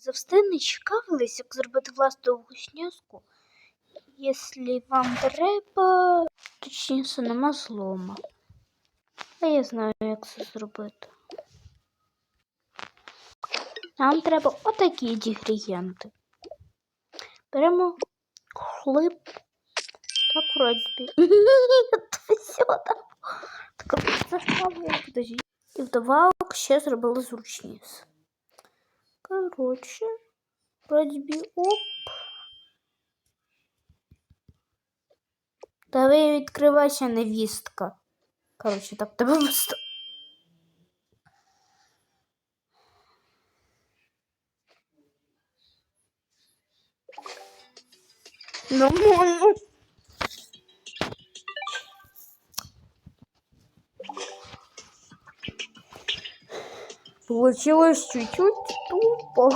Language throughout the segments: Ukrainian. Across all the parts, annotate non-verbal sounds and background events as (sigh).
завжди не цікавились, як зробити власну вкусняшку. Якщо вам треба, точніше нема злома. А я знаю, як це зробити. Нам треба отакі інгредієнти. Беремо хліб. Так, (laughs) вроді. Так, це подожди. І вдобавок ще зробили зручніше. Коротше, вроді би, оп. Давай відкривайся, невістка. Коротше, так тебе просто. Нормально. Получилось чуть-чуть тупо.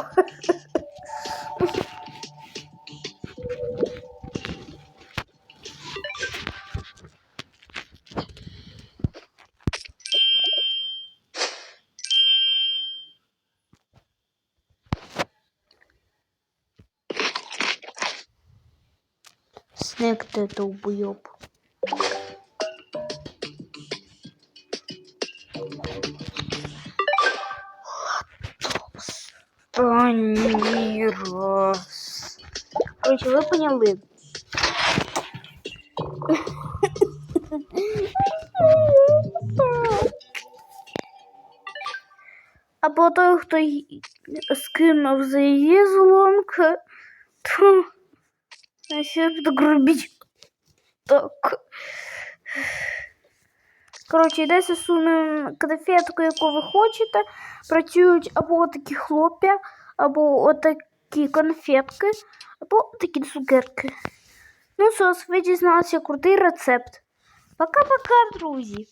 Снег ты долбоёб. Останній раз. Короче, ви поняли. Або той, хто й- скинув за її зломки, то ще буду грубіть. Так. Коротше, йдеться сунемо конфетку, яку ви хочете. Працюють або такі хлоп'я, або отакі конфетки, або такі цукерки. Ну що ви дізналися крутий рецепт. Пока-пока, друзі!